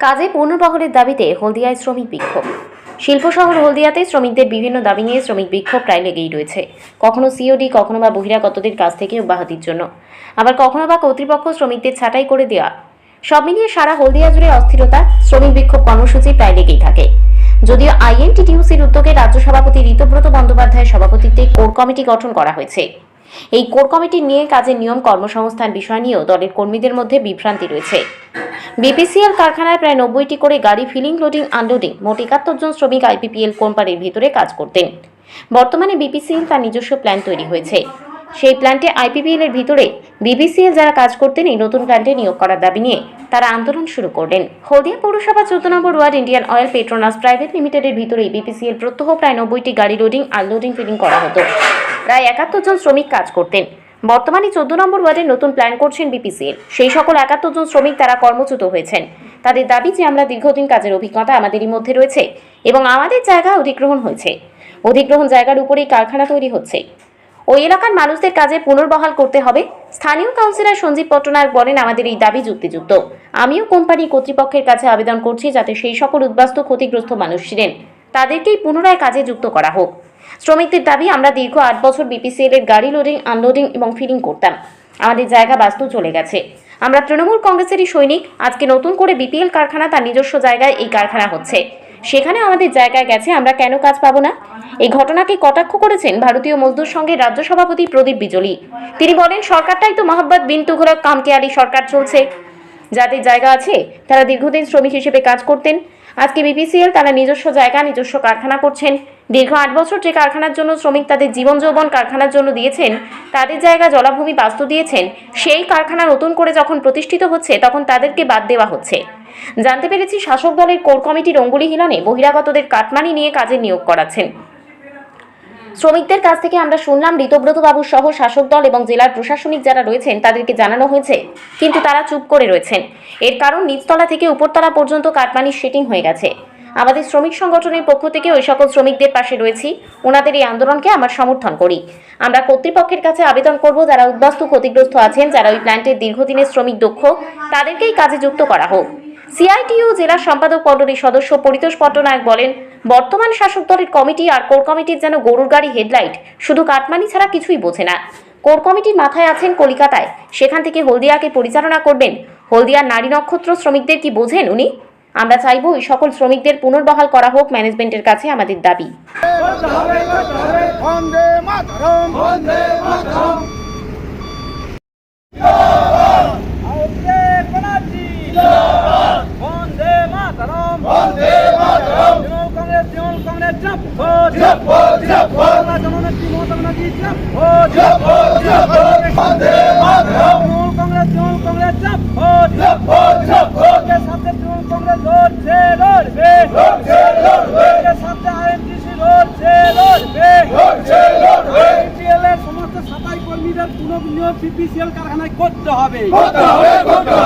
কাজে পুনর্বহলের দাবিতে হলদিয়ায় শ্রমিক বিক্ষোভ। শিল্প শহর হলদিয়াতে শ্রমিকদের বিভিন্ন দাবি নিয়ে শ্রমিক বিক্ষোভ প্রায় লেগেই রয়েছে। কখনো সিওডি, কখনো বা বহিরাগতদের কাছ থেকে অব্যাহতির জন্য। আবার কখনো বা কর্তৃপক্ষ শ্রমিকদের ছাঁটাই করে দেওয়া। সব মিলিয়ে সারা হলদিয়া জুড়ে অস্থিরতা, শ্রমিক বিক্ষোভ কর্মসূচি প্রায় লেগেই থাকে। যদিও আইএনটিটিউসির উদ্যোগে রাজ্য সভাপতি ঋতব্রত বন্দ্যোপাধ্যায়ের সভাপতিত্বে কোর কমিটি গঠন করা হয়েছে। এই কোর কমিটি নিয়ে কাজের নিয়ম কর্মসংস্থান বিষয় নিয়েও দলের কর্মীদের মধ্যে বিভ্রান্তি রয়েছে। বিপিসিএল কারখানায় প্রায় নব্বইটি করে গাড়ি ফিলিং, লোডিং, আনলোডিং মোট একাত্তর জন শ্রমিক আইপিপিএল কোম্পানির ভিতরে কাজ করতেন। বর্তমানে বিপিসিএল তার নিজস্ব প্ল্যান তৈরি হয়েছে। সেই প্ল্যান্টে আইপিপিএল এর ভিতরে বিবিসিএল যারা কাজ করতেন এই নতুন প্ল্যান্টে নিয়োগ করার দাবি নিয়ে তারা আন্দোলন শুরু করলেন। হলদিয়া পৌরসভা চোদ্দ নম্বর ward Indian oil Petronas private লিমিটেডের ভিতরেই বিপিসিএল প্রত্যহ প্রায় নব্বইটি গাড়ি লোডিং আনলোডিং ফিলিং করা হতো। প্রায় একাত্তর জন শ্রমিক কাজ করতেন। বর্তমানে চোদ্দ নম্বর ওয়ার্ডে নতুন প্ল্যান করছেন বিপিসিএল সেই সকল একাত্তর জন শ্রমিক তারা কর্মচ্যুত হয়েছেন। তাদের দাবি যে আমরা দীর্ঘদিন কাজের অভিজ্ঞতা আমাদেরই মধ্যে রয়েছে এবং আমাদের জায়গা অধিগ্রহণ হয়েছে। অধিগ্রহণ জায়গার উপরেই কারখানা তৈরি হচ্ছে। ওই এলাকার মানুষদের কাজে পুনর্বহাল করতে হবে। স্থানীয় কাউন্সিলর সঞ্জীব পট্টনায়ক বলেন, আমাদের এই দাবি যুক্তিযুক্ত। আমিও কোম্পানি কর্তৃপক্ষের কাছে আবেদন করছি যাতে সেই সকল উদ্বাস্তু ক্ষতিগ্রস্ত মানুষ ছিলেন। তাদেরকেই পুনরায় কাজে যুক্ত করা হোক। শ্রমিকদের দাবি, আমরা দীর্ঘ আট বছর বিপিসিএল এর গাড়ি লোডিং আনলোডিং এবং ফিলিং করতাম। আমাদের জায়গা বাস্তু চলে গেছে। আমরা তৃণমূল কংগ্রেসেরই সৈনিক। আজকে নতুন করে বিপিএল কারখানা তার নিজস্ব জায়গায় এই কারখানা হচ্ছে। সেখানে আমাদের জায়গায় গেছে, আমরা কেন কাজ পাবো না? এই ঘটনাকে কটাক্ষ করেছেন ভারতীয় মজদুর সংঘের রাজ্য সভাপতি প্রদীপ বিজলি। তিনি বলেন, সরকারটাই তো মোহাম্মদ বিন তুঘলক কামকেয়ারি সরকার চলছে। যাদের জায়গা আছে, তারা দীর্ঘদিন শ্রমিক হিসেবে কাজ করতেন। আজকে বিপিসিএল তারা নিজস্ব জায়গা, নিজস্ব কারখানা করছেন। দীর্ঘ আট বছর যে কারখানার জন্য শ্রমিক তাদের জীবন যৌবন কারখানার জন্য দিয়েছেন, তাদের জায়গা, জলাভূমি বাস্তু দিয়েছেন, সেই কারখানা নতুন করে যখন প্রতিষ্ঠিত হচ্ছে, তখন তাদেরকে বাদ দেওয়া হচ্ছে। জানতে পেরেছি শাসক দলের কোর কমিটির অঙ্গুলি হিলানে বহিরাগতদের কাটমানি নিয়ে কাজে নিয়োগ করাচ্ছেন। শ্রমিকদের কাছ থেকে আমরা শুনলাম, ঋতব্রত বাবু সহ শাসক দল এবং জেলার প্রশাসনিক যারা রয়েছেন, তাদেরকে জানানো হয়েছে, কিন্তু তারা চুপ করে রয়েছেন। এর কারণ নিচতলা থেকে উপরতলা পর্যন্ত কাটমানির সেটিং হয়ে গেছে। আমাদের শ্রমিক সংগঠনের পক্ষ থেকে ওই সকল শ্রমিকদের পাশে রয়েছি। ওনাদের এই আন্দোলনকে আমার সমর্থন করি। আমরা কর্তৃপক্ষের কাছে আবেদন করব, যারা উদ্বাস্তু ক্ষতিগ্রস্ত আছেন, যারা ওই প্ল্যান্টের দীর্ঘদিনের শ্রমিক দক্ষ তাদেরকেই কাজে যুক্ত করা হোক। সিআইটিইউ জেলা সম্পাদক মণ্ডলীর সদস্য পরিতোষ পট্টনায়ক বলেন বর্তমান শাসক দলের কমিটি আর কোর কমিটির যেন গরুর গাড়ি হেডলাইট, শুধু কাটমানি ছাড়া কিছুই বোঝে না। কোর কমিটির মাথায় আছেন কলিকাতায়। সেখান থেকে হলদিয়াকে পরিচালনা করবেন। হলদিয়ার নারী নক্ষত্র শ্রমিকদের কি বোঝেন উনি? আমরা চাইব ওই সকল শ্রমিকদের পুনর্বহাল করা হোক ম্যানেজমেন্টের কাছে আমাদের দাবি। বন্দে মাতরম। বন্দে মাতরম আউটে বানাজি জিন্দাবাদ বন্দে মাতরম বন্দে মাতরম তৃণমূল কংগ্রেস তৃণমূল কংগ্রেস জিন্দাবাদ জিন্দাবাদ জিন্দাবাদ জননেত্রী মমতা ব্যানার্জি জিন্দাবাদ জিন্দাবাদ জিন্দাবাদ বন্দে মাতরম তৃণমূল কংগ্রেস তৃণমূল কংগ্রেস জিন্দাবাদ জিন্দাবাদ জিন্দাবাদ এর সাথে তৃণমূল কংগ্রেস লড়ছে লড়বে লড়ছে লড়বে এর সাথে আইএনটিসি লড়ছে লড়বে লড়ছে লড়বে বিপিএল এর সমস্ত সাফাই কর্মীদের পিপিসিএল কারখানায় করতে হবে।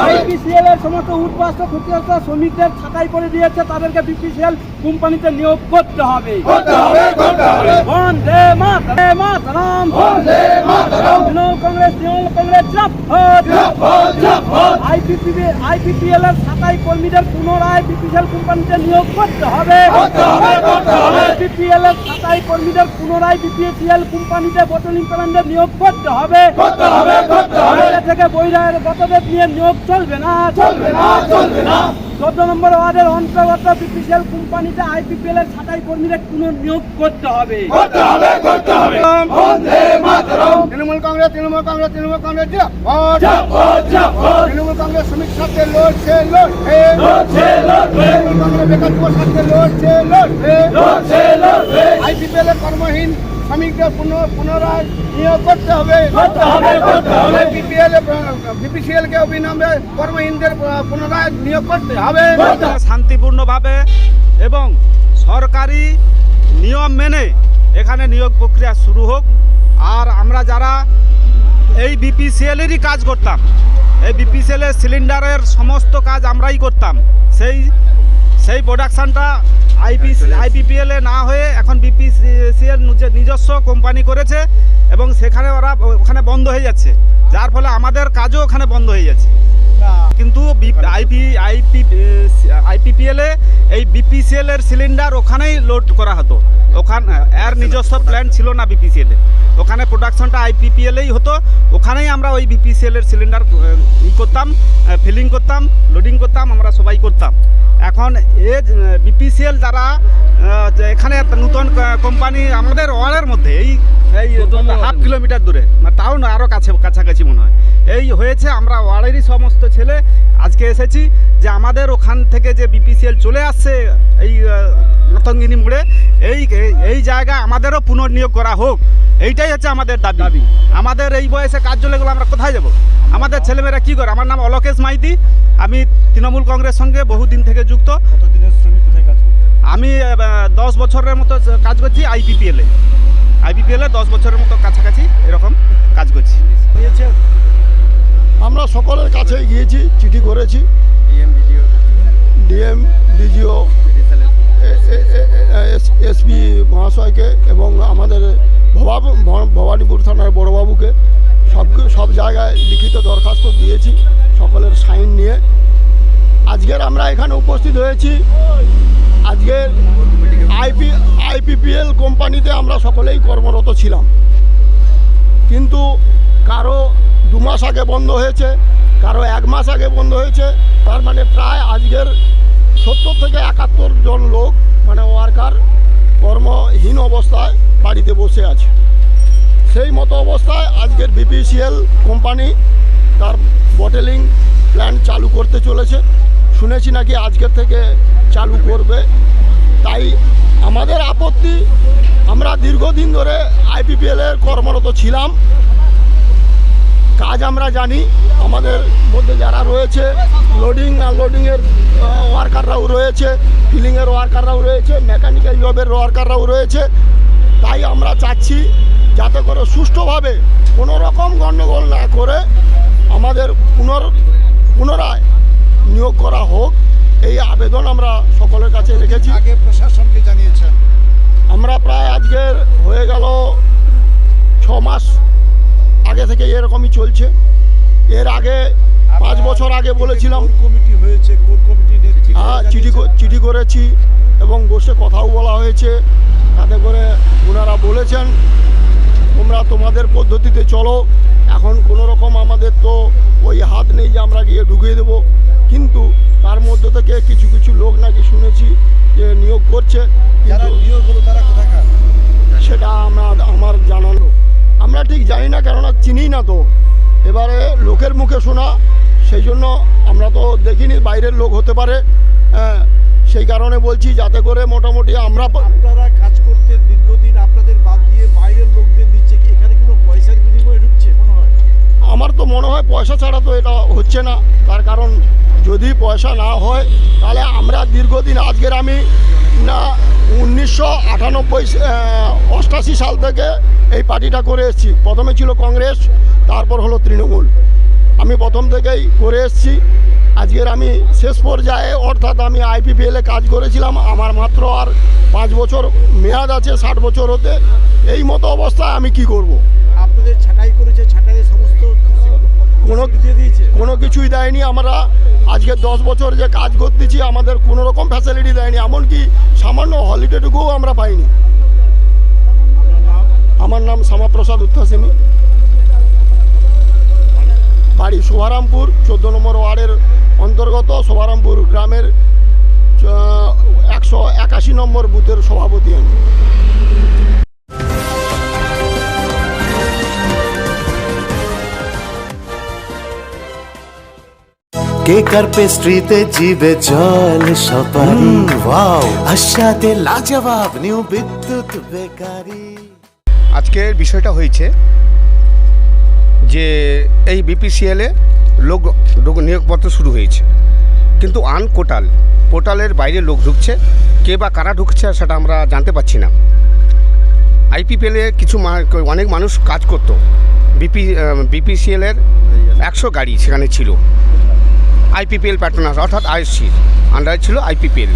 বিপিসিএল এর সমস্ত উদ্বাস্ত ক্ষতিগ্রস্ত শ্রমিকদের ছাঁটাই করে দিয়েছে তাদেরকে বিপিসিএল কোম্পানিতে নিয়োগ করতে হবে। বন্ধে বন্দে মাতরম। বন্দে মাতরম। তৃণমূল কংগ্রেস তৃণমূল কংগ্রেস আইপিপিবি আইপিপিএল এর ছাঁটাই কর্মীদের পুনরায় বিপিসিএল কোম্পানিতে নিয়োগ করতে হবে। করতে হবে করতে হবে। বিপিএল এর ছাঁটাই কর্মীদের পুনরায় বিপিসিএল কোম্পানিতে বটলিং প্ল্যান্টে নিয়োগ করতে হবে। করতে হবে করতে হবে। থেকে বৈরায়ের গতদের নিয়ে নিয়োগ চলবে না। চলবে না চলবে না। চোদ্দ নম্বর ওয়ার্ডের অন্তর্গত বিপিসিএল কোম্পানিতে আইপিপিএল এর ছাঁটাই কর্মীদের পুনর্নিয়োগ করতে হবে। করতে হবে করতে হবে। বন্দে মাতরম। তৃণমূল কংগ্রেস তৃণমূল কংগ্রেস তৃণমূল কংগ্রেস তৃণমূল কংগ্রেস শ্রমিক সাথে লড়ছে লড়ছে। তৃণমূল কংগ্রেস বেকার যুব সাথে লড়ছে লড়ছে আইপিপিএল এর কর্মহীন শ্রমিকদের পুনঃ পুনরায় নিয়োগ করতে হবে। বিপিএল বিপিসিএল কে অবিলম্বে কর্মহীনদের পুনরায় নিয়োগ করতে হবে। শান্তিপূর্ণভাবে এবং সরকারি নিয়ম মেনে এখানে নিয়োগ প্রক্রিয়া শুরু হোক। আর আমরা যারা এই বিপিসিএলেরই কাজ করতাম এই বিপিসিএলের সিলিন্ডারের সমস্ত কাজ আমরাই করতাম সেই সেই প্রোডাকশানটা আইপি আইপিপিএলে না হয়ে এখন বিপিসিএল নিজস্ব কোম্পানি করেছে এবং সেখানে ওরা ওখানে বন্ধ হয়ে যাচ্ছে। যার ফলে আমাদের কাজও ওখানে বন্ধ হয়ে যাচ্ছে। কিন্তু আইপি আইপি বিপিসিএলে এই বিপিসিএল এর সিলিন্ডার ওখানেই লোড করা হতো। ওখান এর নিজস্ব প্ল্যান ছিল না বিপিসিএলে ওখানে প্রোডাকশনটা আইপিপিএলেই হতো। ওখানেই আমরা ওই বিপিসিএল এর সিলিন্ডার ই করতাম ফিলিং করতাম লোডিং করতাম আমরা সবাই করতাম। এখন এ বিপিসিএল যারা এখানে নতুন কোম্পানি আমাদের ওয়ার্ডের মধ্যে এই এই হাফ কিলোমিটার দূরে তাও না আরও কাছে কাছাকাছি মনে হয়। এই হয়েছে আমরা ওয়ার্ডেরই সমস্ত ছেলে আজকে এসেছি যে আমাদের ওখান থেকে যে বিপিসিএল চলে আসছে এই নতঙ্গিনী মোড়ে এই এই জায়গা আমাদেরও পুনর্নিয়োগ করা হোক। এইটাই হচ্ছে আমাদের দাবি। আমাদের এই বয়সে কাজ চলে গেলে আমরা কোথায় যাব? আমাদের ছেলেমেয়েরা কী করে? আমার নাম অলোকেশ মাইতি। আমি তৃণমূল কংগ্রেস সঙ্গে বহুদিন থেকে যুক্ত। আমি দশ বছরের মতো কাজ করছি আইপিপিএলে আইপিপিএলে দশ বছরের মতো কাছাকাছি এরকম কাজ করছি। আমরা সকলের কাছে গিয়েছি চিঠি করেছি। DM DGO. এসপি মহাশয়কে এবং আমাদের ভবানীপুর থানার বড়বাবুকে সব সব জায়গায় লিখিত দরখাস্ত দিয়েছি সকলের সাইন নিয়ে আজকের আমরা এখানে উপস্থিত হয়েছি আজকের আইপি আইপিপিএল কোম্পানিতে আমরা সকলেই কর্মরত ছিলাম কিন্তু কারও দু মাস আগে বন্ধ হয়েছে কারও এক মাস আগে বন্ধ হয়েছে তার মানে প্রায় আজকের সত্তর থেকে একাত্তর জন লোক মানে ওয়ার্কার কর্মহীন অবস্থায় বাড়িতে বসে আছে। সেই মতো অবস্থায় আজকের বিপিসিএল কোম্পানি তার বটেলিং প্ল্যান্ট চালু করতে চলেছে। শুনেছি নাকি আজকের থেকে চালু করবে। তাই আমাদের আপত্তি, আমরা দীর্ঘদিন ধরে আইপিপিএলের কর্মরত ছিলাম। কাজ আমরা জানি আমাদের মধ্যে যারা রয়েছে লোডিং আনলোডিংয়ের ওয়ার্কাররাও রয়েছে ফিলিংয়ের ওয়ার্কাররাও রয়েছে মেকানিক্যাল জবের ওয়ার্কাররাও রয়েছে। তাই আমরা চাচ্ছি যাতে করে সুষ্ঠুভাবে কোনো রকম গণ্ডগোল না করে আমাদের পুনর পুনরায় নিয়োগ করা হোক। এই আবেদন আমরা সকলের কাছে রেখেছি। আগে প্রশাসনকে জানিয়েছেন। আমরা প্রায় আজকের হয়ে গেল ছ মাস আগে থেকে এরকমই চলছে। এর আগে পাঁচ বছর আগে বলেছিলাম কমিটি হয়েছে হ্যাঁ চিঠি চিঠি করেছি এবং বসে কথাও বলা হয়েছে। তাতে করে ওনারা বলেছেন তোমরা তোমাদের পদ্ধতিতে চলো এখন কোনো রকম আমাদের তো ওই হাত নেই যে আমরা গিয়ে ঢুকিয়ে দেবো। কিন্তু তার মধ্যে থেকে কিছু কিছু লোক নাকি শুনেছি যে নিয়োগ করছে কিন্তু সেটা আমরা আমার জানানো আমরা ঠিক জানি না কেননা চিনি না তো। এবারে লোকের মুখে শোনা সেই জন্য আমরা তো দেখিনি বাইরের লোক হতে পারে। হ্যাঁ, সেই কারণে বলছি যাতে করে মোটামুটি আমরা আপনারা কাজ করতে দীর্ঘদিন আপনাদের বাদ দিয়ে বাইরের লোকদের দিচ্ছে কি? এখানে কোনো পয়সার বিনিময়ে ঢুকছে মনে হয়? আমার তো মনে হয় পয়সা ছাড়া তো এটা হচ্ছে না। তার কারণ যদি পয়সা না হয় তাহলে আমরা দীর্ঘদিন আজকের আমি না উনিশশো আটানব্বই অষ্টাশি সাল থেকে এই পার্টিটা করে এসেছি। প্রথমে ছিল কংগ্রেস তারপর হলো তৃণমূল। আমি প্রথম থেকেই করে এসেছি। আজকের আমি শেষ পর্যায়ে অর্থাৎ আমি আইপিপিএলে কাজ করেছিলাম। আমার মাত্র আর পাঁচ বছর মেয়াদ আছে ষাট বছর হতে। এই মতো অবস্থায় আমি কি করব। আপনাদের ছাঁটাই করেছে ছাঁটাইয়ের সমস্ত কোনো কোনো কিছুই দেয়নি। আমরা আজকে দশ বছর যে কাজ করতেছি, আমাদের কোনো রকম ফ্যাসিলিটি দেয়নি, এমনকি সামান্য হলিডেটুকুও আমরা পাইনি। আমার নাম শ্যামাপ্রসাদ উত্থাসিনী। বাড়ি শোভারামপুর চোদ্দ নম্বর ওয়ার্ডের অন্তর্গত শোভারামপুর গ্রামের একশো একাশি নম্বর বুথের সভাপতি আমি। কেকার পেস্ট্রিতে জিবে জল সপারি ওয়াও। আশাতে লাজবাব নিউ বিদ্যুৎ বেকারি। আজকের বিষয়টা হয়েছে যে এই বিপিসিএলে লোক লোক নিয়োগপত্র শুরু হয়েছে। কিন্তু আন কোটাল পোর্টালের বাইরে লোক ঢুকছে কে বা কারা ঢুকছে সেটা আমরা জানতে পারছি না। আইপিপিএলে কিছু অনেক মানুষ কাজ করতো। বিপি বিপিসিএলের একশো গাড়ি সেখানে ছিল। আইপিপিএল প্যাট্রোনাস, অর্থাৎ আইএসসি আন্ডারে ছিল আইপিপিএল।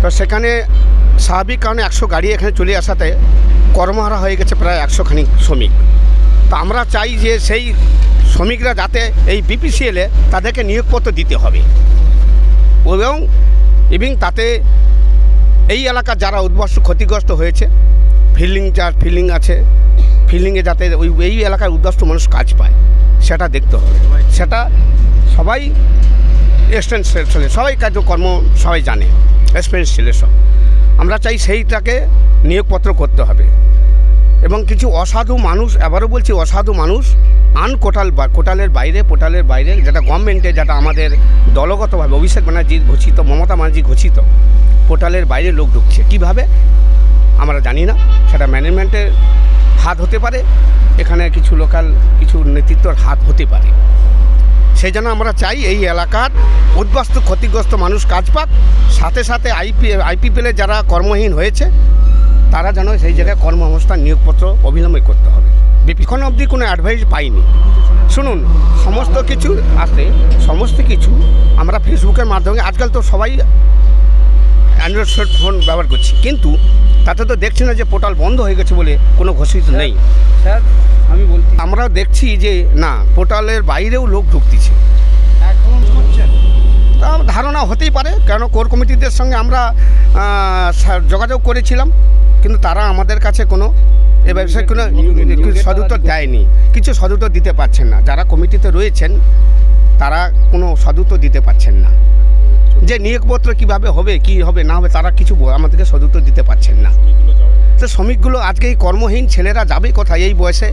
তো সেখানে স্বাভাবিক কারণে একশো গাড়ি এখানে চলে আসাতে কর্মহারা হয়ে গেছে প্রায় একশো খানিক শ্রমিক। তো আমরা চাই যে সেই শ্রমিকরা যাতে এই বিপিসিএলে তাদেরকে নিয়োগপত্র দিতে হবে। এবং এবং তাতে এই এলাকার যারা উদ্বাস্তু ক্ষতিগ্রস্ত হয়েছে ফিল্ডিং যার ফিল্ডিং আছে ফিল্ডিংয়ে যাতে ওই, এই এলাকার উদ্বাস্তু মানুষ কাজ পায়, সেটা দেখতে হবে। সেটা সবাই এক্সটেন্স ছেলে সবাই কার্যকর্ম সবাই জানে। এক্সপিরিয়েন্স ছেলে সব। আমরা চাই সেইটাকে নিয়োগপত্র করতে হবে। এবং কিছু অসাধু মানুষ, আবারও বলছি অসাধু মানুষ আন কোটাল বা কোটালের বাইরে পোটালের বাইরে, যেটা গভর্নমেন্টে যেটা আমাদের দলগতভাবে অভিষেক ব্যানার্জি ঘোষিত, মমতা ব্যানার্জি ঘোষিত, পোর্টালের বাইরে লোক ঢুকছে। কীভাবে? আমরা জানি না। সেটা ম্যানেজমেন্টের হাত হতে পারে। এখানে কিছু লোকাল কিছু নেতৃত্বর হাত হতে পারে। সেই জন্য আমরা চাই এই এলাকার উদ্বাস্তু, ক্ষতিগ্রস্ত মানুষ কাজ পাক। সাথে সাথে আইপি, আইপিপিএলে যারা কর্মহীন হয়েছে, তারা যেন সেই জায়গায় কর্মসংস্থান, নিয়োগপত্র অবিলম্বে করতে হবে। বিপিক্ষণ অবধি কোনো অ্যাডভাইস পাইনি। শুনুন, সমস্ত কিছু আসে সমস্ত কিছু আমরা ফেসবুকের মাধ্যমে, আজকাল তো সবাই অ্যান্ড্রয়েড ফোন ব্যবহার করছি। কিন্তু তাতে তো দেখছি না যে পোর্টাল বন্ধ হয়ে গেছে বলে কোনো ঘোষিত নেই। স্যার আমি বলছি আমরা দেখছি যে না পোর্টালের বাইরেও লোক ঢুকতেছে। তা ধারণা হতেই পারে কেন কোর কমিটিদের সঙ্গে আমরা যোগাযোগ করেছিলাম কিন্তু তারা আমাদের কাছে কোনো এ ব্যবসায় কোনো সদুত্তর দেয়নি। কিছু সদুত্তর দিতে পারছেন না। যারা কমিটিতে রয়েছেন তারা কোনো সদুত্তর দিতে পারছেন না। যে নিয়োগপত্র কীভাবে হবে, কি হবে, না হবে, তারা কিছু আমাদেরকে সদুত্তর দিতে পারছেন না। তো শ্রমিকগুলো আজকে এই কর্মহীন ছেলেরা যাবে কোথায়? এই বয়সে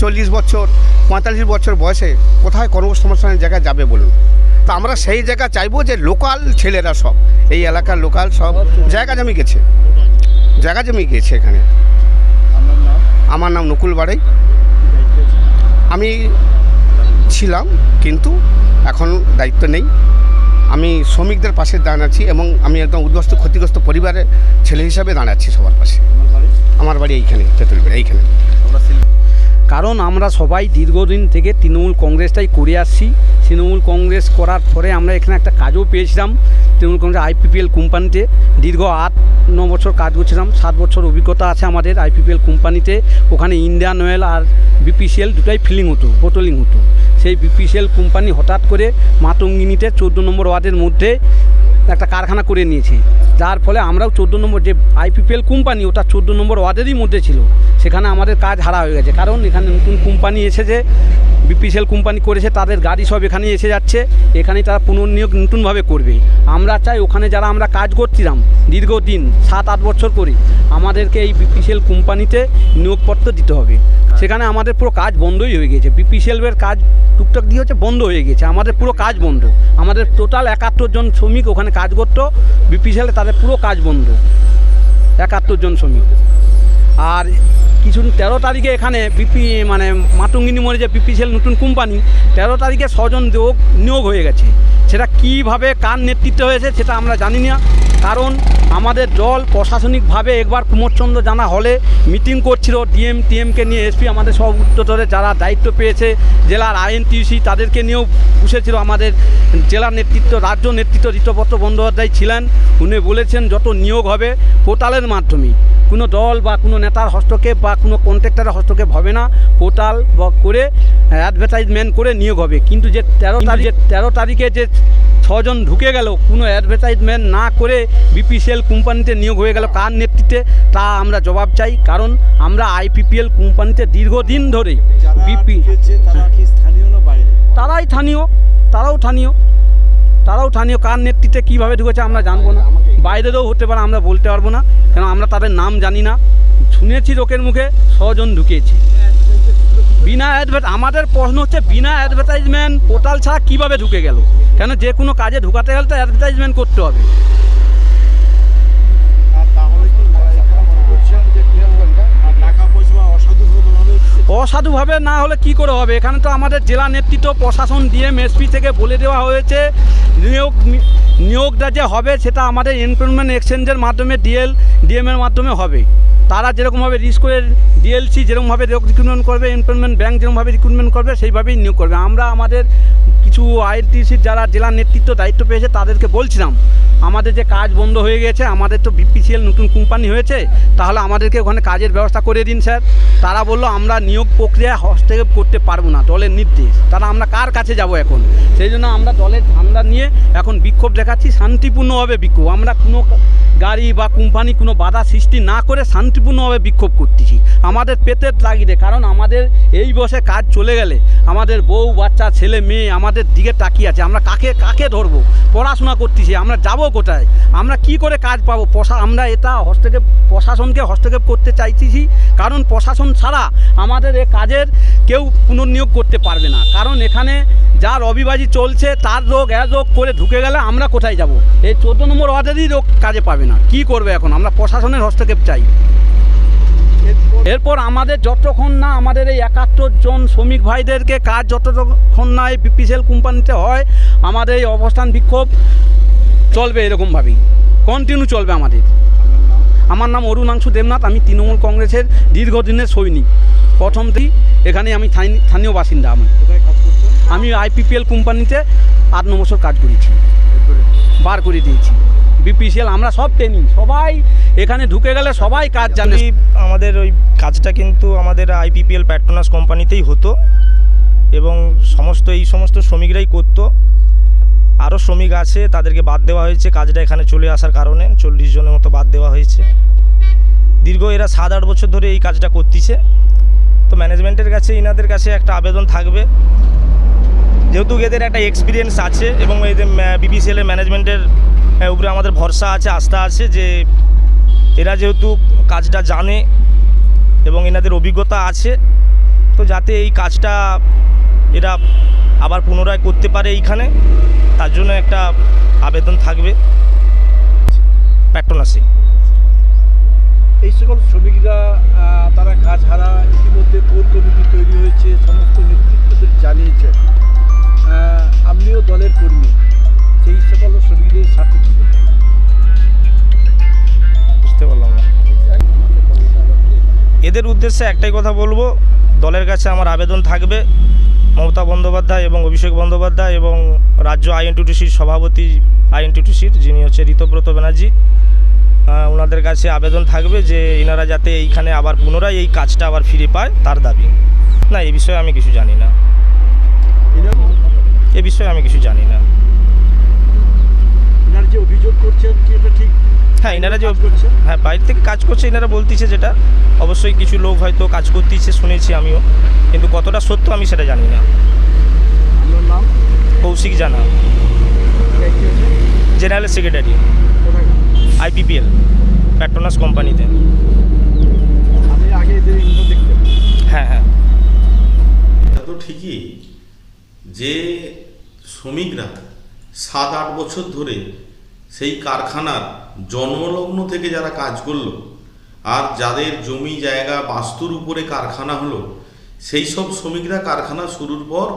চল্লিশ বছর, পঁয়তাল্লিশ বছর বয়সে কোথায় কর্মসংস্থানের জায়গায় যাবে বলুন? তো আমরা সেই জায়গা চাইব যে লোকাল ছেলেরা সব, এই এলাকার লোকাল সব জায়গা জমি গেছে। জায়গা জমি গেছে এখানে। আমার নাম নকুল বাড়াই আমি ছিলাম, কিন্তু এখন দায়িত্ব নেই। আমি শ্রমিকদের পাশে দাঁড়াচ্ছি এবং আমি একদম উদ্বস্ত ক্ষতিগ্রস্ত পরিবারের ছেলে হিসাবে দাঁড়াচ্ছি সবার পাশে। আমার বাড়ি এইখানে তেঁতুলবেড়া এইখানে। কারণ আমরা সবাই দীর্ঘদিন থেকে তৃণমূল কংগ্রেসটাই করে আসছি। তৃণমূল কংগ্রেস করার পরে আমরা এখানে একটা কাজও পেয়েছিলাম। তৃণমূল কংগ্রেস আইপিপিএল কোম্পানিতে দীর্ঘ আট ন বছর কাজ করছিলাম, সাত বছর অভিজ্ঞতা আছে আমাদের আইপিপিএল কোম্পানিতে। ওখানে ইন্ডিয়ান অয়েল আর বিপিসিএল দুটাই ফিলিং হতো বোটলিং হতো। সেই বিপিসিএল কোম্পানি হঠাৎ করে মাতঙ্গিনীতে চোদ্দ নম্বর ওয়ার্ডের মধ্যে একটা কারখানা করে নিয়েছে। যার ফলে আমরাও চোদ্দ নম্বর যে আইপিপিএল কোম্পানি, ওটা চোদ্দ নম্বর ওয়ার্ডেরই মধ্যে ছিল। সেখানে আমাদের কাজ হারা হয়ে গেছে। কারণ এখানে নতুন কোম্পানি এসেছে বিপিসিএল কোম্পানি করেছে, তাদের গাড়ি সব এখানে এসে যাচ্ছে। এখানে তারা পুনর্নিয়োগ নতুনভাবে করবে। আমরা চাই ওখানে যারা আমরা কাজ করছিলাম দীর্ঘদিন সাত আট বছর করে আমাদেরকে এই বিপিসিএল কোম্পানিতে নিয়োগপত্র দিতে হবে। সেখানে আমাদের পুরো কাজ বন্ধই হয়ে গেছে বিপিসিএলের কাজ টুকটাক দিয়ে হচ্ছে বন্ধ হয়ে গেছে আমাদের পুরো কাজ বন্ধ। আমাদের টোটাল একাত্তর জন শ্রমিক ওখানে কাজ করতো। বিপিসিএলে তাদের পুরো কাজ বন্ধ। একাত্তর জন শ্রমিক। আর কিছু তেরো তারিখে এখানে বিপি মানে মাতঙ্গিনী মোড়ে যে বিপিসিএল নতুন কোম্পানি, তেরো তারিখে ছজন লোক নিয়োগ হয়ে গেছে। সেটা কীভাবে, কার নেতৃত্বে হয়েছে সেটা আমরা জানি না। কারণ আমাদের দল প্রশাসনিকভাবে একবার কুমোরচন্দ্র জানা হলে মিটিং করছিল ডিএম, টিএমকে নিয়ে, এসপি আমাদের সব উত্তরে যারা দায়িত্ব পেয়েছে, জেলার আইএনটিউসি তাদেরকে নিয়েও বসেছিল আমাদের জেলার নেতৃত্ব, রাজ্য নেতৃত্ব ঋতপত্র বন্দ্যোপাধ্যায় ছিলেন। উনি বলেছেন যত নিয়োগ হবে পোর্টালের মাধ্যমে কোনো দল বা কোনো নেতার হস্তক্ষেপ বা কোনো কন্ট্রাক্টারের হস্তক্ষেপ হবে না। পোর্টাল করে অ্যাডভার্টাইজমেন্ট করে নিয়োগ হবে। কিন্তু যে তেরো তারিখে তেরো তারিখে যে ছজন ঢুকে গেল, কোনো অ্যাডভার্টাইজমেন্ট না করে বিপিসিএল কোম্পানিতে নিয়োগ হয়ে গেল কার নেতৃত্বে? তা আমরা জবাব চাই কারণ আমরা আইপিপিএল কোম্পানিতে দীর্ঘদিন ধরে বিপি বাইরে? তারাই স্থানীয় তারাও স্থানীয় তারাও স্থানীয়। কার নেতৃত্বে কীভাবে ঢুকেছে আমরা জানব না। বাইরেরও হতে পারে আমরা বলতে পারব না কেন আমরা তাদের নাম জানি না। শুনেছি লোকের মুখে ছজন ঢুকিয়েছে বিনা অ্যাডভার্ট আমাদের প্রশ্ন হচ্ছে বিনা অ্যাডভার্টাইজমেন্ট পোর্টাল ছাড়া কীভাবে ঢুকে গেল? কেন যে কোনো কাজে ঢুকাতে গেলে তো অ্যাডভার্টাইজমেন্ট করতে হবে আর তাহলে কি এখানে মনে করছেন যে আর টাকা পয়সা বা অসাধুভাবে অসাধুভাবে না হলে কি করে হবে? এখানে তো আমাদের জেলা নেতৃত্ব, প্রশাসন দিয়ে এসপি থেকে বলে দেওয়া হয়েছে, নিয়োগ নিয়োগটা যে হবে সেটা আমাদের এমপ্লয়মেন্ট এক্সচেঞ্জের মাধ্যমে, ডিএল ডিএমের মাধ্যমে হবে। তারা যেরকমভাবে রিস্ক করে ডিএলসি যেরকমভাবে রিক্রুটমেন্ট করবে এমপ্লয়মেন্ট ব্যাঙ্ক যেরকমভাবে রিক্রুটমেন্ট করবে, সেইভাবেই নিয়োগ করবে। আমরা আমাদের কিছু আইএনটিসির যারা জেলার নেতৃত্ব দায়িত্ব পেয়েছে তাদেরকে বলছিলাম, আমাদের যে কাজ বন্ধ হয়ে গেছে, আমাদের তো বিপিসিএল নতুন কোম্পানি হয়েছে, তাহলে আমাদেরকে ওখানে কাজের ব্যবস্থা করে দিন স্যার। তারা বলল, আমরা নিয়োগ প্রক্রিয়া হস্তক্ষেপ করতে পারব না, দলের নির্দেশ। তারা আমরা কার কাছে যাব এখন? সেই জন্য আমরা দলের ঝান্ডা নিয়ে এখন বিক্ষোভ দেখাচ্ছি, শান্তিপূর্ণভাবে বিক্ষোভ। আমরা কোনো গাড়ি বা কোম্পানি কোনো বাধা সৃষ্টি না করে শান্তিপূর্ণভাবে বিক্ষোভ করতেছি। আমাদের পেটের তাগিদে কারণ আমাদের এই বসে কাজ চলে গেলে আমাদের বউ, বাচ্চা, ছেলে, মেয়ে, আমাদের দিকে তাকিয়ে আছে, আমরা কাকে কাকে ধরবো? পড়াশোনা করতেছি, আমরা যাব কোথায়? আমরা কি করে কাজ পাবো? প্রশা আমরা এটা হস্তক্ষেপ, প্রশাসনকে হস্তক্ষেপ করতে চাইতেছি, কারণ প্রশাসন ছাড়া আমাদের এ কাজের কেউ পুনর্নিয়োগ করতে পারবে না। কারণ এখানে যার রবিবাজি চলছে, তার রোগ, এর রোগ করে ঢুকে গেলে আমরা কোথায় যাব? এই চোদ্দ নম্বর ওয়ার্ডেরই রোগ কাজে পাবে না। কি করবে এখন? আমরা প্রশাসনের হস্তক্ষেপ চাই। এরপর আমাদের যতক্ষণ না আমাদের এই একাত্তর জন শ্রমিক ভাইদেরকে কাজ যতক্ষণ না এই বিপিসিএল কোম্পানিতে হয়, আমাদের এই অবস্থান বিক্ষোভ চলবে এরকমভাবেই। কন্টিনিউ চলবে আমাদের। আমার নাম অরুণাংশু দেবনাথ, আমি তৃণমূল কংগ্রেসের দীর্ঘদিনের সৈনিক। প্রথম এখানে আমি স্থানীয় বাসিন্দা আমি। আমি আইপিপিএল কোম্পানিতে আট ন বছর কাজ করেছি। বার করে দিয়েছি। বিপিসিএল আমরা সব ট্রেনিং, সবাই এখানে ঢুকে গেলে সবাই কাজ জানে। আমাদের ওই কাজটা কিন্তু আমাদের আইপিপিএল প্যাট্রোনাস কোম্পানিতেই হতো এবং সমস্ত, এই সমস্ত শ্রমিকরাই করতো। আরও শ্রমিক আছে, তাদেরকে বাদ দেওয়া হয়েছে, কাজটা এখানে চলে আসার কারণে, চল্লিশ জনের মতো বাদ দেওয়া হয়েছে। দীর্ঘ এরা সাত, আট বছর ধরে এই কাজটা করতেছে। তো ম্যানেজমেন্টের কাছে, ইনাদের কাছে একটা আবেদন থাকবে। যেহেতু এদের একটা এক্সপিরিয়েন্স আছে এবং এদের বিপিসিএলের ম্যানেজমেন্টের উপরে আমাদের ভরসা আছে আস্থা আছে যে এরা যেহেতু কাজটা জানে এবং এনাদের অভিজ্ঞতা আছে তো যাতে এই কাজটা এরা আবার পুনরায় করতে পারে এইখানে তার জন্য একটা আবেদন থাকবে। প্যাট্রোনাসে এই সকল শ্রমিকরা তারা কাজ হারা ইতিমধ্যে কোর কমিটি তৈরি হয়েছে সমস্ত নেতৃত্বদের জানিয়েছেন। আহ, আপনিও দলের কর্মী। সেই সকল বুঝতে পারলাম না। এদের উদ্দেশ্যে একটাই কথা বলব, দলের কাছে আমার আবেদন থাকবে। মমতা বন্দ্যোপাধ্যায় এবং অভিষেক বন্দ্যোপাধ্যায় এবং রাজ্য আইএনটিটিসির সভাপতি আইএনটিটিসির যিনি হচ্ছে ঋতব্রত ব্যানার্জি। ওনাদের কাছে আবেদন থাকবে যে এনারা যাতে এইখানে আবার পুনরায় এই কাজটা আবার ফিরে পায়, তার দাবি। না এই বিষয়ে আমি কিছু জানি না। এ বিষয়ে আমি কিছু জানি না। যে অভিযোগ করছেন কি এটা ঠিক হ্যাঁ এনারা যে? হ্যাঁ বাইরে থেকে কাজ করছে এনারা বলতেছে যেটা। অবশ্যই কিছু লোক হয়তো কাজ করতেছে শুনেছি আমিও। কিন্তু কতটা সত্য আমি সেটা জানি না। আপনার নাম? কৌশিক জানা। জেনারেল সেক্রেটারি আইপিপিএল প্যাট্রোনাস কোম্পানিতে আগে হ্যাঁ হ্যাঁ। এটা তো ঠিকই যে শ্রমিকরা সাত আট বছর ধরে সেই কারখানার জন্মলগ্ন থেকে যারা কাজ করল আর যাদের জমি, জায়গা, বাস্তুর উপরে কারখানা হলো, সেই সব শ্রমিকরা কারখানা শুরুর পর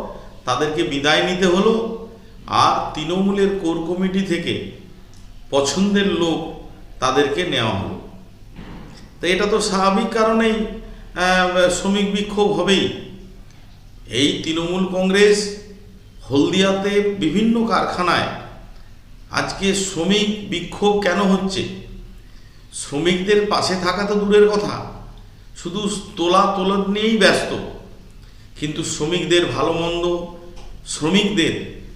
তাদেরকে বিদায় নিতে হলো আর তৃণমূলের কোর কমিটি থেকে পছন্দের লোক তাদেরকে নেওয়া হলো। তো এটা তো স্বাভাবিক কারণেই শ্রমিক বিক্ষোভ হবেই। এই তৃণমূল কংগ্রেস হলদিয়াতে বিভিন্ন কারখানায় আজকে শ্রমিক বিক্ষোভ কেন হচ্ছে? শ্রমিকদের পাশে থাকা তো দূরের কথা। শুধু তোলা তোলন নিয়েই ব্যস্ত। কিন্তু শ্রমিকদের ভালো মন্দ, শ্রমিকদের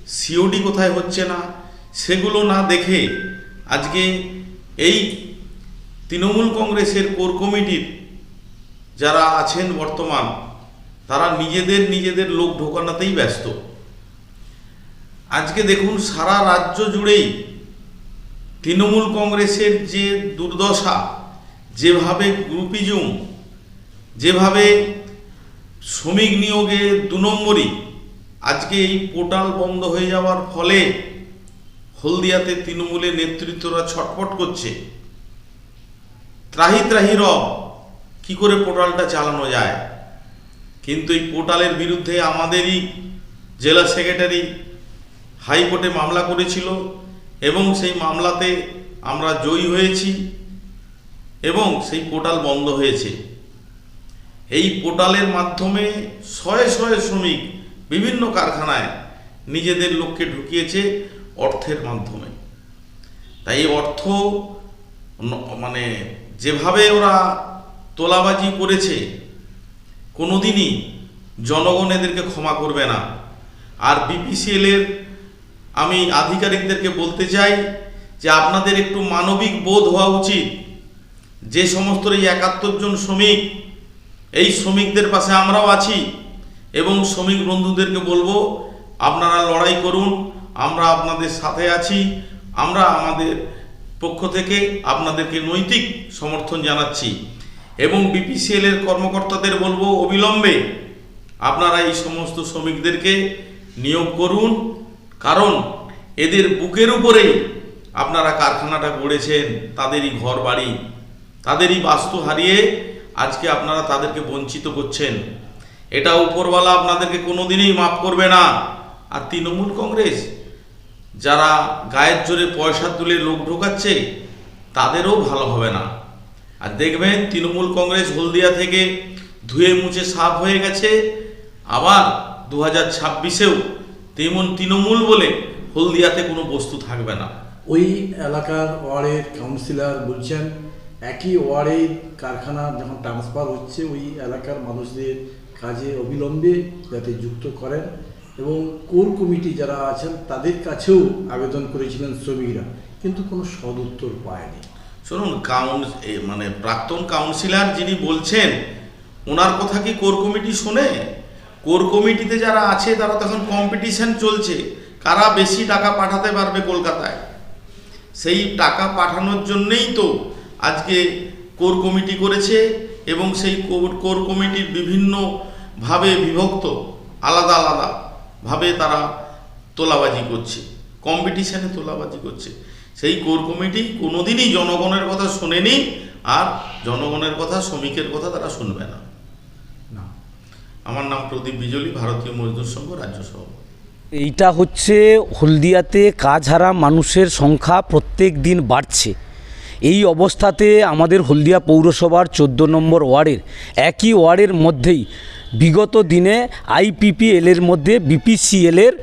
সিওডি কোথায় হচ্ছে না, সেগুলো না দেখে আজকে এই তৃণমূল কংগ্রেসের কোর কমিটির যারা আছেন বর্তমান, তারা নিজেদের নিজেদের লোক ঢোকানোতেই ব্যস্ত। আজকে দেখুন সারা রাজ্য জুড়েই তৃণমূল কংগ্রেসের যে দুর্দশা, যেভাবে গ্রুপিজম, যেভাবে শ্রমিক নিয়োগে দু নম্বরই, আজকে এই পোর্টাল বন্ধ হয়ে যাওয়ার ফলে হলদিয়াতে তৃণমূলের নেতৃত্বরা ছটফট করছে। ত্রাহি ত্রাহি রব, কি করে পোর্টালটা চালানো যায়? কিন্তু এই পোর্টালের বিরুদ্ধে আমাদেরই জেলা সেক্রেটারি হাইকোর্টে মামলা করেছিল এবং সেই মামলাতে আমরা জয়ী হয়েছি এবং সেই পোর্টাল বন্ধ হয়েছে। এই পোর্টালের মাধ্যমে শয়ে শয়ে শ্রমিক বিভিন্ন কারখানায় নিজেদের লোককে ঢুকিয়েছে অর্থের মাধ্যমে। তাই এই অর্থ মানে যেভাবে ওরা তোলাবাজি করেছে, কোনোদিনই জনগণ এদেরকে ক্ষমা করবে না। আর বিপিসিএলের আমি আধিকারিকদেরকে বলতে চাই যে আপনাদের একটু মানবিক বোধ হওয়া উচিত। যে সমস্ত এই একাত্তর জন শ্রমিক, এই শ্রমিকদের পাশে আমরাও আছি এবং শ্রমিক বন্ধুদেরকে বলব, আপনারা লড়াই করুন, আমরা আপনাদের সাথে আছি, আমরা আমাদের পক্ষ থেকে আপনাদেরকে নৈতিক সমর্থন জানাচ্ছি এবং বিপিসিএল এর কর্মকর্তাদের বলব, অবিলম্বে আপনারা এই সমস্ত শ্রমিকদেরকে নিয়োগ করুন কারণ এদের বুকের উপরেই আপনারা কারখানাটা গড়েছেন, তাদেরই ঘর বাড়ি তাদেরই বাস্তু হারিয়ে আজকে আপনারা তাদেরকে বঞ্চিত করছেন। এটা উপরওয়ালা আপনাদেরকে কোনোদিনই মাফ করবে না। আর তৃণমূল কংগ্রেস, যারা গায়ের জোরে পয়সা তুলে লোক ঢোকাচ্ছে, তাদেরও ভালো হবে না। আর দেখবেন তৃণমূল কংগ্রেস হলদিয়া থেকে ধুয়ে মুছে সাফ হয়ে গেছে। আবার দু হাজার ছাব্বিশেও তেমন তৃণমূল বলে হলদিয়াতে কোনো বস্তু থাকবে না। ওই এলাকার ওয়ার্ডের কাউন্সিলর বলছেন একই ওয়ার্ডে কারখানা যখন ট্রান্সফার হচ্ছে ওই এলাকার মানুষদের কাজে অবিলম্বে যাতে যুক্ত করেন এবং কোর কমিটি যারা আছেন তাদের কাছেও আবেদন করেছিলেন শ্রমিকরা কিন্তু কোনো সদুত্তর পায়নি। শুনুন কাউন মানে প্রাক্তন কাউন্সিলর যিনি বলছেন ওনার কথা কি কোর কমিটি শোনে? কোর কমিটিতে যারা আছে, তারা তখন কম্পিটিশন চলছে। কারা বেশি টাকা পাঠাতে পারবে কলকাতায়? সেই টাকা পাঠানোর জন্যেই তো আজকে কোর কমিটি করেছে এবং সেই কোর কমিটির বিভিন্নভাবে বিভক্ত, আলাদা আলাদা ভাবে তারা তোলাবাজি করছে। কম্পিটিশনে তোলাবাজি করছে। সেই কোর কমিটি কোনোদিনই জনগণের কথা শোনেনি আর জনগণের কথা, শ্রমিকের কথা তারা শুনবে না। আমার নাম প্রদীপ বিজলি, ভারতীয় মজদুর সংঘ, রাজ্য সভাপতি। এইটা হচ্ছে হলদিয়াতে কাজ হারা মানুষের সংখ্যা প্রত্যেক দিন বাড়ছে। এই অবস্থাতে আমাদের হলদিয়া পৌরসভার চোদ্দ নম্বর ওয়ার্ডের, একই ওয়ার্ডের মধ্যেই বিগত দিনে আইপিপিএলের মধ্যে বিপিসিএলের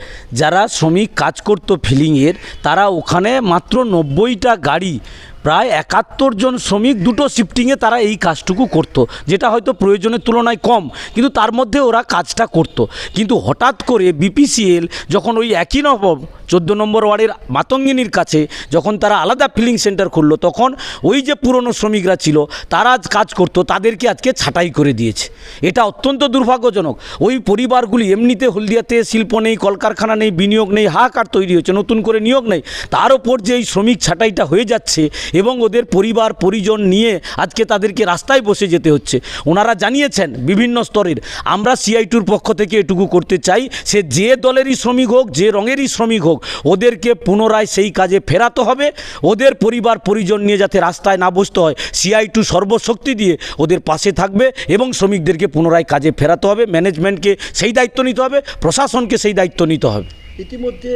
যারা শ্রমিক কাজ করতো ফিলিংয়ের, তারা ওখানে মাত্র নব্বইটা গাড়ি প্রায় একাত্তর জন শ্রমিক দুটো শিফটিংয়ে তারা এই কাজটুকু করত, যেটা হয়তো প্রয়োজনের তুলনায় কম, কিন্তু তার মধ্যে ওরা কাজটা করত। কিন্তু হঠাৎ করে বিপিসিএল যখন ওই একই নবম চোদ্দ নম্বর ওয়ার্ডের মাতঙ্গিনীর কাছে যখন তারা আলাদা ফিলিং সেন্টার খুললো, তখন ওই যে পুরনো শ্রমিকরা ছিল, তারা আজ কাজ করতো, তাদেরকে আজকে ছাঁটাই করে দিয়েছে। এটা অত্যন্ত দুর্ভাগ্যজনক। ওই পরিবারগুলি এমনিতে হলদিয়াতে শিল্প নেই, কলকারখানা নেই, বিনিয়োগ নেই, হাহাকার তৈরি হচ্ছে নতুন করে নিয়োগ নেই। তার ওপর যে এই শ্রমিক ছাটাইটা হয়ে যাচ্ছে এবং ওদের পরিবার, পরিজন নিয়ে আজকে তাদেরকে রাস্তায় বসে যেতে হচ্ছে, ওনারা জানিয়েছেন বিভিন্ন স্তরের, আমরা সিআইটুর পক্ষ থেকে এটুকু করতে চাই, সে যে দলেরই শ্রমিক হোক, যে রঙেরই শ্রমিক হোক ওদেরকে পুনরায় সেই কাজে ফেরাতে হবে। ওদের পরিবার পরিজন নিয়ে যাতে রাস্তায় না বসতে হয় সিআই টু সর্বশক্তি দিয়ে ওদের পাশে থাকবে এবং শ্রমিকদেরকে পুনরায় কাজে ফেরাতে হবে। ম্যানেজমেন্টকে সেই দায়িত্ব নিতে হবে, প্রশাসনকে সেই দায়িত্ব নিতে হবে। ইতিমধ্যে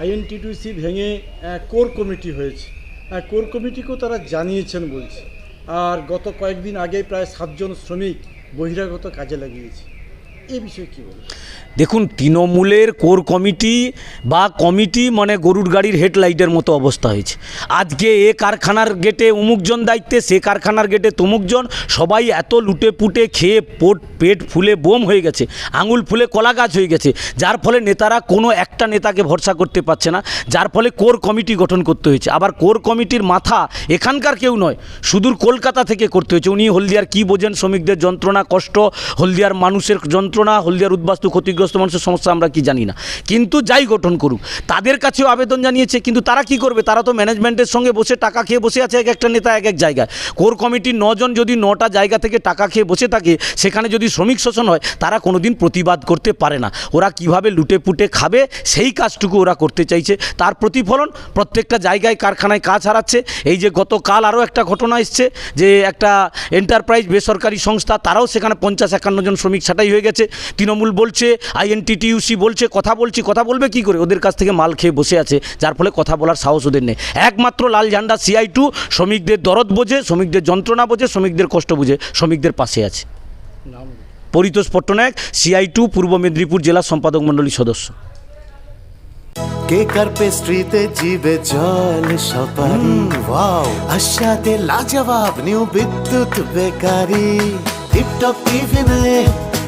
আইএনটিটিউসি ভেঙে কোর কমিটি হয়েছে। কোর কমিটিকেও তারা জানিয়েছেন বলছে। আর গত কয়েকদিন আগে প্রায় সাতজন শ্রমিক বহিরাগত কাজে লাগিয়েছে। এই বিষয়ে কী বলবেন? দেখুন, তৃণমূলের কোর কমিটি বা কমিটি মানে গরুর গাড়ির হেডলাইটের মতো অবস্থা হয়েছে। আজকে এ কারখানার গেটে উমুকজন দায়িত্বে, সে কারখানার গেটে তমুকজন, সবাই এত লুটে পুটে খেয়ে পোট, পেট ফুলে বোম হয়ে গেছে, আঙুল ফুলে কলা গাছ হয়ে গেছে, যার ফলে নেতারা কোনো একটা নেতাকে ভরসা করতে পারছে না, যার ফলে কোর কমিটি গঠন করতে হয়েছে। আবার কোর কমিটির মাথা এখানকার কেউ নয়, সুদূর কলকাতা থেকে করতে হয়েছে। উনি হলদিয়ার কী বোঝেন শ্রমিকদের যন্ত্রণা, কষ্ট, হলদিয়ার মানুষের যন্ত্রণা, হলদিয়ার উদ্বাস্তু ক্ষতিগ্রস্ত মানুষের সমস্যা আমরা কি জানি না। কিন্তু যাই গঠন করুক, তাদের কাছেও আবেদন জানিয়েছে, কিন্তু তারা কি করবে? তারা তো ম্যানেজমেন্টের সঙ্গে বসে টাকা খেয়ে বসে আছে এক একটা নেতা এক এক জায়গায়। কোর কমিটির নজন যদি নটা জায়গা থেকে টাকা খেয়ে বসে থাকে, সেখানে যদি শ্রমিক শোষণ হয়, তারা কোনোদিন প্রতিবাদ করতে পারে না। ওরা কীভাবে লুটে পুটে খাবে, সেই কাজটুকু ওরা করতে চাইছে। তার প্রতিফলন প্রত্যেকটা জায়গায় কারখানায় কাজ হারাচ্ছে। এই যে গতকাল আরও একটা ঘটনা এসছে, যে একটা এন্টারপ্রাইজ বেসরকারি সংস্থা, তারাও সেখানে পঞ্চাশ একান্ন জন শ্রমিক ছাঁটাই হয়ে গেছে। তৃণমূল বলছে আইএনটিটিউসি বলছে কথা বলছি কথা বলবে কি করে? ওদের কাছ থেকে মাল খেয়ে বসে আছে যার ফলে কথা বলার সাহস ওদের নেই। একমাত্র লাল ঝান্ডা সিআই টু শ্রমিকদের দরদ বোঝে শ্রমিকদের যন্ত্রণা বোঝে শ্রমিকদের কষ্ট বুঝে শ্রমিকদের পাশে আছে। পরিতোষ পট্টনায়ক সিআই টু পূর্ব মেদিনীপুর জেলা সম্পাদক মণ্ডলীর সদস্য। কেক আর পেস্ট্রিতে জিবে জল সপারি? ওয়াও আশাতে লাজবাব নিউ বিদ্যুৎ বেকারি। টিপটপ টিফিনে